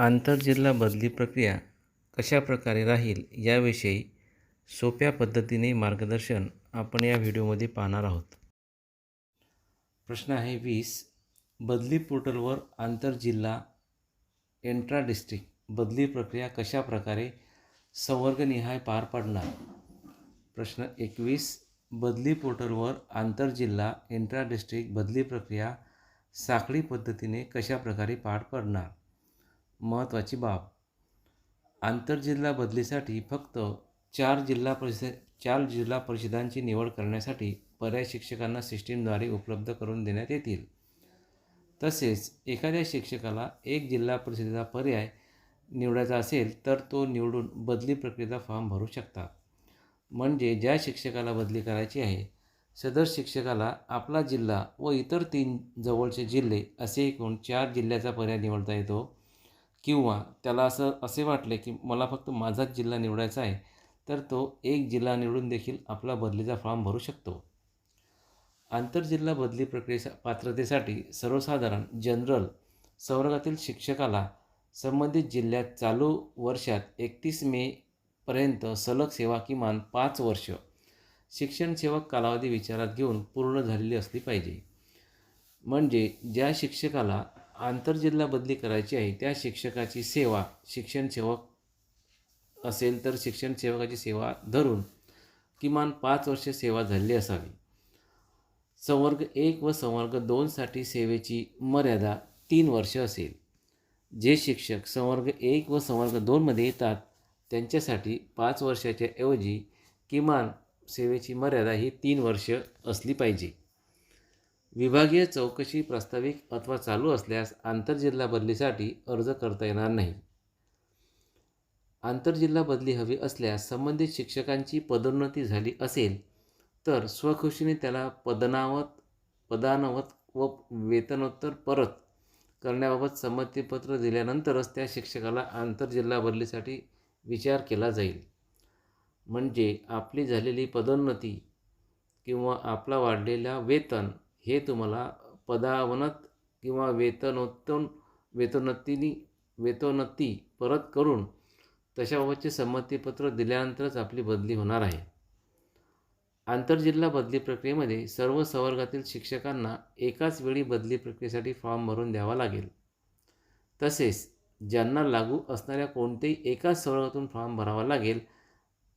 आंतरजिल्हा बदली प्रक्रिया कशा प्रकारे राहील याविषयी सोप्या पद्धतीने मार्गदर्शन आपण या व्हिडिओमध्ये पाहणार आहोत. प्रश्न आहे वीस. बदली पोर्टलवर आंतरजिल्हा एंट्रा डिस्ट्रिक्ट बदली प्रक्रिया कशा प्रकारे संवर्गनिहाय पार पडणार? प्रश्न एकवीस. बदली पोर्टलवर आंतरजिल्हा इंट्रा डिस्ट्रिक्ट बदली प्रक्रिया साखळी पद्धतीने कशा प्रकारे पार पडणार? महत्त्वाची बाब. आंतरजिल्हा बदलीसाठी फक्त चार जिल्हा परिषद चार जिल्हा परिषदांची निवड करण्यासाठी पर्याय शिक्षकांना सिस्टीमद्वारे उपलब्ध करून देण्यात येतील. तसेच एखाद्या शिक्षकाला एक जिल्हा परिषदेचा पर्याय निवडायचा असेल तर तो निवडून बदली प्रक्रियेचा फॉर्म भरू शकतात म्हणजे ज्या शिक्षकाला बदली करायची आहे सदर शिक्षकाला आपला जिल्हा व इतर तीन जवळचे जिल्हे असे एकूण चार जिल्ह्याचा पर्याय निवडता येतो. किंवा त्याला असं असे वाटले की मला फक्त माझाच जिल्हा निवडायचा आहे तर तो एक जिल्हा निवडून देखील आपला बदलीचा फॉर्म भरू शकतो. आंतरजिल्हा बदली प्रक्रियेच्या पात्रतेसाठी सर्वसाधारण जनरल संवर्गातील शिक्षकाला संबंधित जिल्ह्यात चालू वर्षात एकतीस मे पर्यंत सलग सेवा किमान पाच वर्ष शिक्षण सेवक कालावधी विचारात घेऊन पूर्ण झालेली असली पाहिजे. म्हणजे ज्या शिक्षकाला आंतरजिल्हा बदली करायची आहे त्या शिक्षकाची सेवा शिक्षण सेवक असेल तर शिक्षण सेवकाची सेवा धरून किमान पाच वर्ष सेवा झालेली असावी. संवर्ग एक व संवर्ग दोनसाठी सेवेची मर्यादा तीन वर्ष असेल. जे शिक्षक संवर्ग एक व संवर्ग दोनमध्ये येतात त्यांच्यासाठी पाच वर्षाच्या ऐवजी किमान सेवेची मर्यादा ही तीन वर्ष असली पाहिजे. विभागीय चौकशी प्रास्ताविक अथवा चालू असल्यास आंतरजिल्हा बदलीसाठी अर्ज करता येणार नाही. आंतरजिल्हा बदली हवी असल्यास संबंधित शिक्षकांची पदोन्नती झाली असेल तर स्वखुशीने त्याला पदनावत पदानवत व वेतनोत्तर परत करण्याबाबत संमतीपत्र दिल्यानंतरच त्या शिक्षकाला आंतरजिल्हा बदलीसाठी विचार केला जाईल. म्हणजे आपली झालेली पदोन्नती किंवा आपला वाढलेला वेतन हे तुम्हाला पदावनत किंवा वेतनोत्तन वेतोन्नतीनी वेतोन्नती परत करून तशाबाबतचे संमतीपत्र दिल्यानंतरच आपली बदली होणार आहे. आंतरजिल्हा बदली प्रक्रियेमध्ये सर्व संवर्गातील शिक्षकांना एकाच वेळी बदली प्रक्रियेसाठी फॉर्म भरून द्यावा लागेल. तसेच ज्यांना लागू असणाऱ्या कोणत्याही एकाच संवर्गातून फॉर्म भरावा लागेल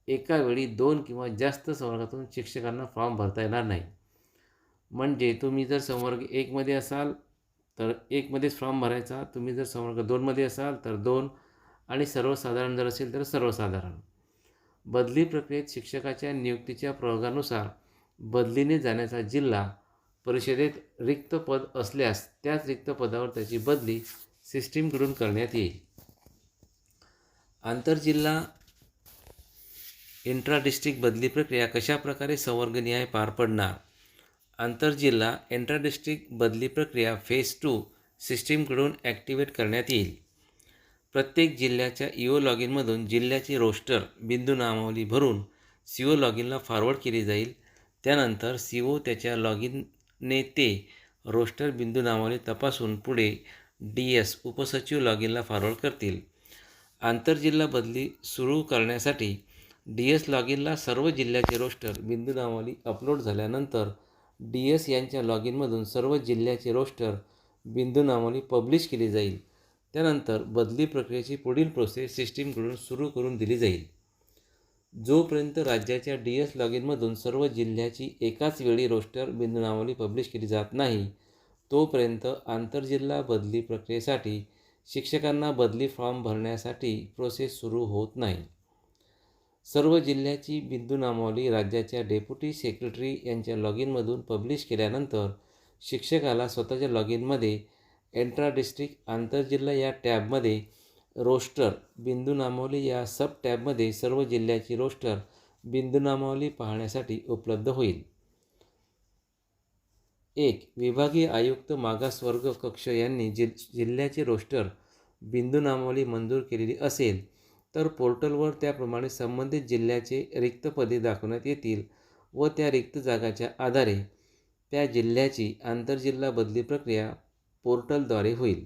एका वेळी दोन किंवा जास्त संवर्गातून शिक्षकांना फॉर्म भरता येणार नाही. म्हणजे तुम्ही जर संवर्ग एकमध्ये असाल तर एकमध्येच फॉर्म भरायचा. तुम्ही जर संवर्ग दोनमध्ये असाल तर दोन. आणि सर्वसाधारण जर असेल तर सर्वसाधारण. बदली प्रक्रियेत शिक्षकाच्या नियुक्तीच्या प्रयोगानुसार बदलीने जाण्याचा जिल्हा परिषदेत रिक्त पद असल्यास त्याच रिक्त पदावर त्याची बदली सिस्टीमकडून करण्यात येईल. आंतरजिल्हा इंट्रा डिस्ट्रिक्ट बदली प्रक्रिया कशा प्रकारे संवर्गनिहाय पार पडणार? आंतरजिल्हा इंट्राडिस्ट्रिक्ट बदली प्रक्रिया फेज टू सिस्टीमकडून ॲक्टिवेट करण्यात येईल. प्रत्येक जिल्ह्याच्या इओ लॉगिनमधून जिल्ह्याची रोस्टर बिंदू नामावली भरून सी ओ लॉगिनला फॉरवर्ड केली जाईल. त्यानंतर सी ओ त्याच्या लॉगिनने ते रोस्टर बिंदू नामावली तपासून पुढे डी एस उपसचिव लॉगिनला फॉरवर्ड करतील. आंतरजिल्हा बदली सुरू करण्यासाठी डी एस लॉगिनला सर्व जिल्ह्याचे रोस्टर बिंदू नामावली अपलोड झाल्यानंतर डी एस यांच्या लॉगिनमधून सर्व जिल्ह्याचे रोस्टर बिंदू नामावली पब्लिश केली जाईल. त्यानंतर बदली प्रक्रियेची पुढील प्रोसेस सिस्टीमकडून सुरू करून दिली जाईल. जोपर्यंत राज्याच्या डी एस लॉगिनमधून सर्व जिल्ह्याची एकाच वेळी रोस्टर बिंदू नामावली पब्लिश केली जात नाही तोपर्यंत आंतरजिल्हा बदली प्रक्रियेसाठी शिक्षकांना बदली फॉर्म भरण्यासाठी प्रोसेस सुरू होत नाही. सर्व जिल्ह्याची बिंदू नामावली राज्याच्या डेप्युटी सेक्रेटरी यांच्या लॉगिनमधून पब्लिश केल्यानंतर शिक्षकाला स्वतःच्या लॉगिनमध्ये एंट्रा डिस्ट्रिक्ट आंतरजिल्हा या टॅबमध्ये रोस्टर बिंदू नामावली या सब टॅबमध्ये सर्व जिल्ह्याची रोस्टर बिंदू नामावली पाहण्यासाठी उपलब्ध होईल. एक विभागीय आयुक्त मागासवर्ग कक्ष यांनी जि जिल्ह्याचे रोस्टर बिंदू नामावली मंजूर केलेली असेल तर पोर्टलवर त्याप्रमाणे संबंधित जिल्ह्याचे रिक्त पदे दाखवण्यात येतील व त्या रिक्त जागाच्या आधारे त्या जिल्ह्याची आंतरजिल्हा बदली प्रक्रिया पोर्टलद्वारे होईल.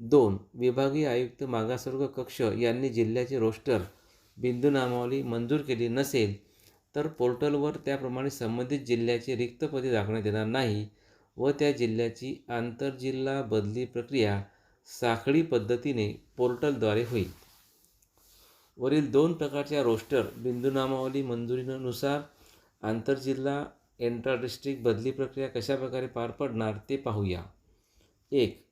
दोन विभागीय आयुक्त मागासवर्ग कक्ष यांनी जिल्ह्याचे रोस्टर बिंदू नामावली मंजूर केली नसेल तर पोर्टलवर त्याप्रमाणे संबंधित जिल्ह्याचे रिक्त पदे दाखवण्यात येणार नाही व त्या जिल्ह्याची आंतरजिल्हा बदली प्रक्रिया साखळी पद्धतीने पोर्टलद्वारे होईल. वरील दोन प्रकारच्या रोस्टर बिंदूनामावली मंजुरीनुसार आंतरजिल्हा एंट्रा डिस्ट्रिक्ट बदली प्रक्रिया कशाप्रकारे पार पडणार ते पाहूया. एक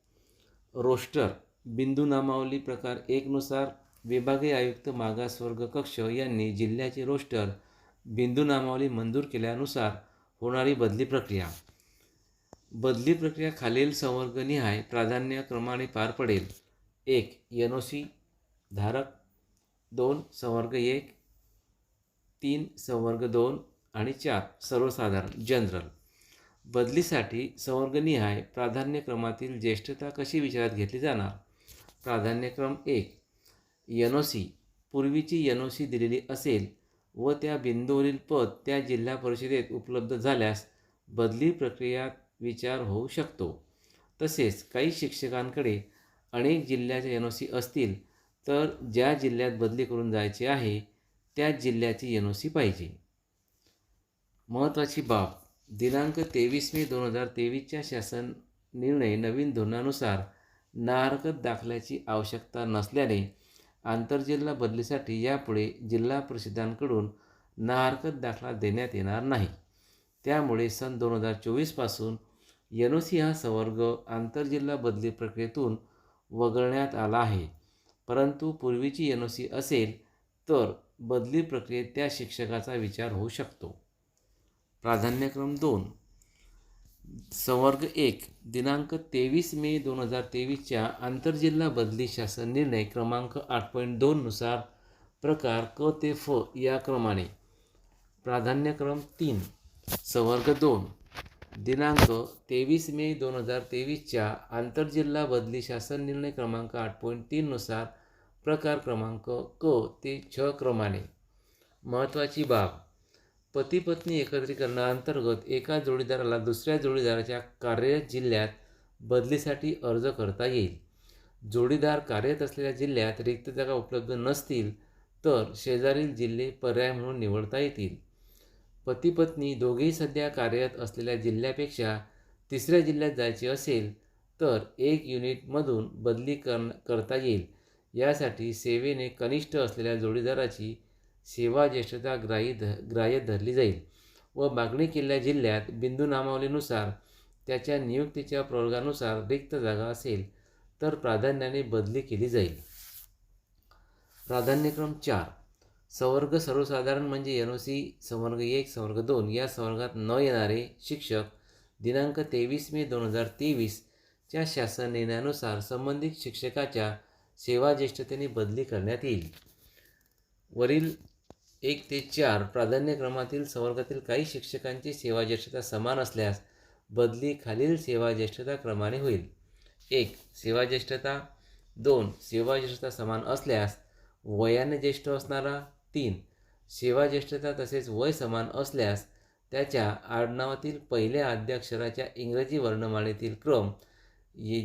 रोस्टर बिंदू नामावली प्रकार एकनुसार विभागीय आयुक्त मागासवर्ग कक्ष यांनी जिल्ह्याचे रोस्टर बिंदू नामावली मंजूर केल्यानुसार होणारी बदली प्रक्रिया. बदली प्रक्रिया खालील संवर्गनिहाय प्राधान्यक्रमाने पार पडेल. एक एन ओ सी धारक दोन संवर्ग एक तीन संवर्ग दोन आणि चार सर्वसाधारण जनरल बदलीसाठी संवर्गनिहाय प्राधान्यक्रमातील ज्येष्ठता कशी विचारात घेतली जाणार? प्राधान्यक्रम एक एन ओ सी पूर्वीची एन ओ सी दिलेली असेल व त्या बिंदूवरील पद त्या जिल्हा परिषदेत उपलब्ध झाल्यास बदली प्रक्रियात विचार होऊ शकतो. तसेच काही शिक्षकांकडे अनेक जिल्ह्याच्या एन ओ सी असतील तर ज्या जिल्ह्यात बदली करून जायचे आहे त्याच जिल्ह्याची एन ओ सी पाहिजे. महत्त्वाची बाब दिनांक तेवीस मे दोन हजार तेवीसच्या शासन निर्णय नवीन धोरणानुसार नाहरकत दाखल्याची आवश्यकता नसल्याने आंतरजिल्हा बदलीसाठी यापुढे जिल्हा परिषदांकडून नाहरकत दाखला देण्यात येणार नाही. त्यामुळे सन दोन हजार चोवीसपासून एन ओ सी हा संवर्ग आंतरजिल्हा बदली प्रक्रियेतून वगळण्यात आला आहे. परंतु पूर्वीची एन ओ सी असेल तर बदली प्रक्रियेत त्या शिक्षकाचा विचार होऊ शकतो. प्राधान्यक्रम दोन. संवर्ग एक दिनांक तेवीस मे दोन हजार तेवीसच्या आंतरजिल्हा बदली शासन निर्णय क्रमांक आठ पॉईंट दोननुसार प्रकार क ते फ या क्रमाने. प्राधान्यक्रम तीन. संवर्ग दोन दिनांक तेवीस मे दोन हजार तेवीसच्या आंतरजिल्हा बदली शासन निर्णय क्रमांक आठ पॉईंट तीननुसार प्रकार क्रमांक क ते छ क्रमाने. महत्त्वाची बाब. पती पत्नी एकत्रीकरणाअंतर्गत एका जोडीदाराला दुसऱ्या जोडीदाराच्या कार्यरत जिल्ह्यात बदलीसाठी अर्ज करता येईल. जोडीदार कार्यरत असलेल्या जिल्ह्यात रिक्त जागा उपलब्ध नसतील तर शेजारील जिल्हे पर्याय म्हणून निवडता येतील. पती पत्नी दोघेही सध्या कार्यरत असलेल्या जिल्ह्यापेक्षा तिसऱ्या जिल्ह्यात जायचे असेल तर एक युनिटमधून बदली कर करता येईल. यासाठी सेवेने कनिष्ठ असलेल्या जोडीदाराची सेवा ज्येष्ठता ग्राही ध ग्राह्य धरली जाईल व मागणी केलेल्या जिल्ह्यात बिंदू नामावलीनुसार त्याच्या नियुक्तीच्या प्रवर्गानुसार रिक्त जागा असेल तर प्राधान्याने बदली केली जाईल. प्राधान्यक्रम चार संवर्ग सर्वसाधारण म्हणजे एन ओ सी संवर्ग एक संवर्ग दोन या संवर्गात न येणारे शिक्षक दिनांक तेवीस मे दोन हजार तेवीसच्या शासन निर्णयानुसार संबंधित शिक्षकाच्या सेवा ज्येष्ठतेने बदली करण्यात येईल. वरील एक ते चार प्राधान्यक्रमातील संवर्गातील काही शिक्षकांची सेवा ज्येष्ठता समान असल्यास बदली खालील सेवा ज्येष्ठता क्रमाने होईल. एक सेवा ज्येष्ठता. दोन सेवा ज्येष्ठता समान असल्यास वयाने ज्येष्ठ असणारा. तीन सेवा ज्येष्ठता तसेच वय समान असल्यास त्याच्या आडनावातील पहिल्या आद्याक्षराच्या इंग्रजी वर्णमालेतील क्रम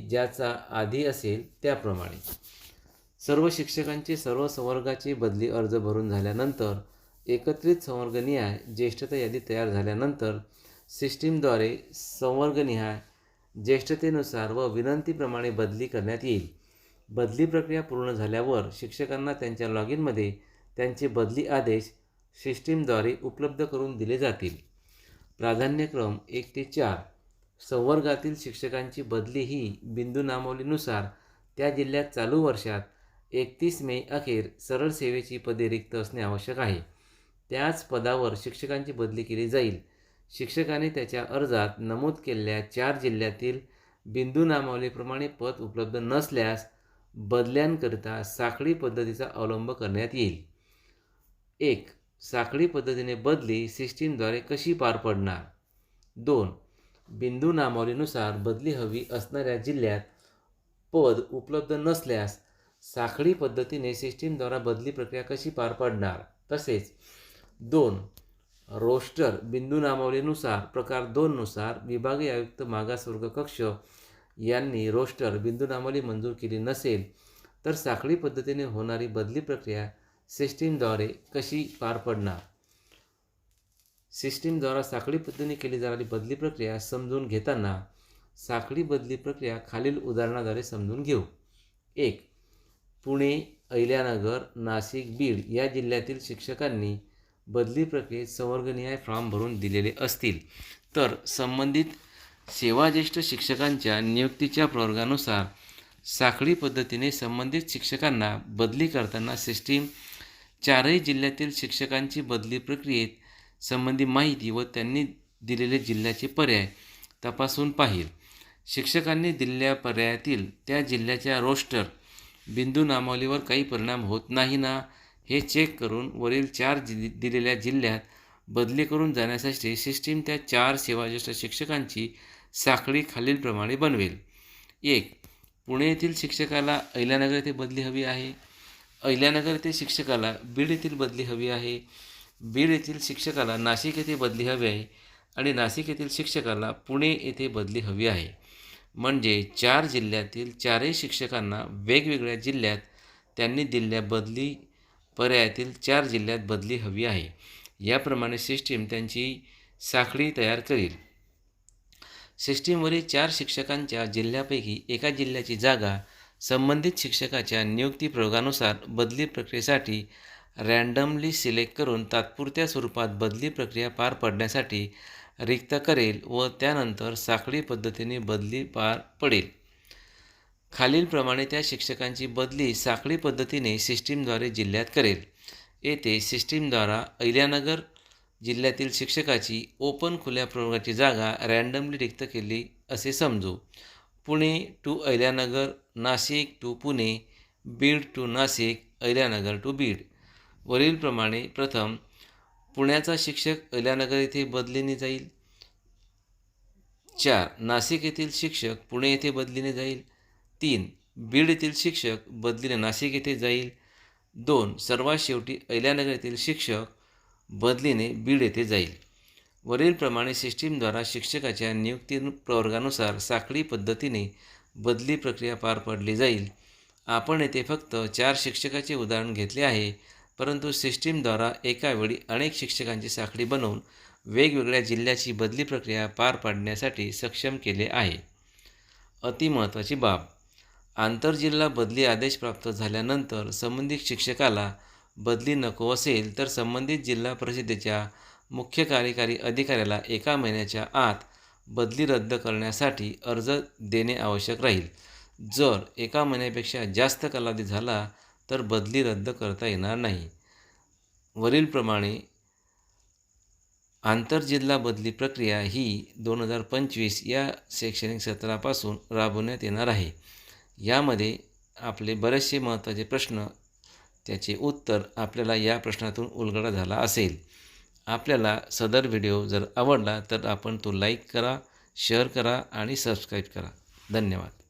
ज्याचा आधी असेल त्याप्रमाणे. सर्व शिक्षकांची सर्व संवर्गाची बदली अर्ज भरून झाल्यानंतर एकत्रित संवर्गनिहाय ज्येष्ठता यादी तयार झाल्यानंतर सिस्टीमद्वारे संवर्गनिहाय ज्येष्ठतेनुसार व विनंतीप्रमाणे बदली करण्यात येईल. बदली प्रक्रिया पूर्ण झाल्यावर शिक्षकांना त्यांच्या लॉग इनमध्ये त्यांचे बदली आदेश सिस्टीमद्वारे उपलब्ध करून दिले जातील. प्राधान्यक्रम एक ते चार. संवर्गातील शिक्षकांची बदली ही बिंदू नामावलीनुसार त्या जिल्ह्यात चालू वर्षात एकतीस मे अखेर सरळ सेवेची पदे रिक्त असणे आवश्यक आहे. त्याच पदावर शिक्षकांची बदली केली जाईल. शिक्षकाने त्याच्या अर्जात नमूद केलेल्या चार जिल्ह्यातील बिंदू नामावलीप्रमाणे पद उपलब्ध नसल्यास बदल्यांकरिता साखळी पद्धतीचा अवलंब करण्यात येईल. एक साखळी पद्धतीने बदली सिस्टीमद्वारे कशी पार पडणार? दोन बिंदू नामावलीनुसार बदली हवी असणाऱ्या जिल्ह्यात पद उपलब्ध नसल्यास साखळी पद्धतीने सिस्टीमद्वारा बदली प्रक्रिया कशी पार पडणार? तसेच दोन रोस्टर बिंदू नामावलीनुसार प्रकार दोननुसार विभागीय आयुक्त मागासवर्ग कक्ष यांनी रोस्टर बिंदूनामावली मंजूर केली नसेल तर साखळी पद्धतीने होणारी बदली प्रक्रिया सिस्टीमद्वारे कशी पार पडणार? सिस्टीमद्वारा साखळी पद्धतीने केली जाणारी बदली प्रक्रिया समजून घेताना साखळी बदली प्रक्रिया खालील उदाहरणाद्वारे समजून घेऊ. एक पुणे अहिल्यानगर नाशिक बीड या जिल्ह्यातील शिक्षकांनी बदली प्रक्रियेत संवर्गनिहाय फॉर्म भरून दिलेले असतील. तर संबंधित सेवाज्येष्ठ शिक्षकांच्या नियुक्तीच्या प्रवर्गानुसार साखळी पद्धतीने संबंधित शिक्षकांना बदली करताना सिस्टीम चारही जिल्ह्यातील शिक्षकांची बदली प्रक्रियेत संबंधी माहिती व त्यांनी दिलेले जिल्ह्याचे पर्याय तपासून पाहिल. शिक्षकांनी दिलेल्या पर्यायातील त्या जिल्ह्याच्या रोस्टर बिंदू नामावलीवर काही परिणाम होत नाही ना हे चेक करून वरील चार जि दिलेल्या जिल्ह्यात बदली करून जाण्यासाठी सिस्टीम त्या चार सेवाज्येष्ठ शिक्षकांची साखळी खालीलप्रमाणे बनवेल. एक पुणे येथील शिक्षकाला अहिल्यानगर येथे बदली हवी आहे. अहिल्यानगर येथील शिक्षकाला बीड येथील बदली हवी आहे. बीड येथील शिक्षकाला नाशिक येथे बदली हवी आहे. आणि नाशिक येथील शिक्षकाला पुणे येथे बदली हवी आहे. म्हणजे चार जिल्ह्यातील चारही शिक्षकांना वेगवेगळ्या जिल्ह्यात त्यांनी दिलेल्या बदली पर्यायातील चार जिल्ह्यात बदली हवी आहे. याप्रमाणे सिस्टीम त्यांची साखळी तयार करेल. सिस्टीमवरील चार शिक्षकांच्या जिल्ह्यापैकी एका जिल्ह्याची जागा संबंधित शिक्षकाच्या नियुक्ती प्रयोगानुसार बदली प्रक्रियेसाठी रँडमली सिलेक्ट करून तात्पुरत्या स्वरूपात बदली प्रक्रिया पार पडण्यासाठी रिक्त करेल व त्यानंतर साखळी पद्धतीने बदली पार पडेल. खालीलप्रमाणे त्या शिक्षकांची बदली साखळी पद्धतीने सिस्टीमद्वारे जिल्ह्यात करेल. येथे सिस्टीमद्वारा अहिल्यानगर जिल्ह्यातील शिक्षकाची ओपन खुल्या प्रवर्गाची जागा रँडमली रिक्त केली असे समजू. Pune to Ahilyanagar Nashik to Pune Beed to Nashik Ahilyanagar to Beed. वरीलप्रमाणे प्रथम पुण्याचा शिक्षक अहिल्यानगर येथे बदलीने जाईल. चार नाशिक येथील शिक्षक पुणे येथे बदलीने जाईल. तीन बीड येथील शिक्षक बदलीने नाशिक येथे जाईल. दोन सर्वात शेवटी अहिल्यानगर येथील शिक्षक बदलीने बीड येथे जाईल. वरीलप्रमाणे सिस्टीमद्वारा शिक्षकाच्या नियुक्ती प्रवर्गानुसार साखळी पद्धतीने बदली प्रक्रिया पार पडली जाईल. आपण येथे फक्त चार शिक्षकाचे उदाहरण घेतले आहे. परंतु सिस्टीमद्वारा एकावेळी अनेक शिक्षकांची साखळी बनवून वेगवेगळ्या जिल्ह्याची बदली प्रक्रिया पार पाडण्यासाठी सक्षम केले आहे. अतिमहत्त्वाची बाब आंतरजिल्हा बदली आदेश प्राप्त झाल्यानंतर संबंधित शिक्षकाला बदली नको असेल तर संबंधित जिल्हा परिषदेच्या मुख्य कार्यकारी अधिकाऱ्याला एका महिन्याच्या आत बदली रद्द करण्यासाठी अर्ज देणे आवश्यक राहील. जर एका महिन्यापेक्षा जास्त कालावधी झाला तर बदली रद्द करता येणार नाही. वरीलप्रमाणे आंतरजिल्हा बदली प्रक्रिया ही दोन हजार पंचवीस या शैक्षणिक सत्रापासून राबवण्यात येणार आहे. यामध्ये आपले बरेचसे महत्त्वाचे प्रश्न त्याचे उत्तर आपल्याला या प्रश्नातून उलगडा झाला असेल. आपल्याला सदर व्हिडिओ जर आवडला तर आपण तो लाईक करा शेअर करा आणि सबस्क्राईब करा. धन्यवाद.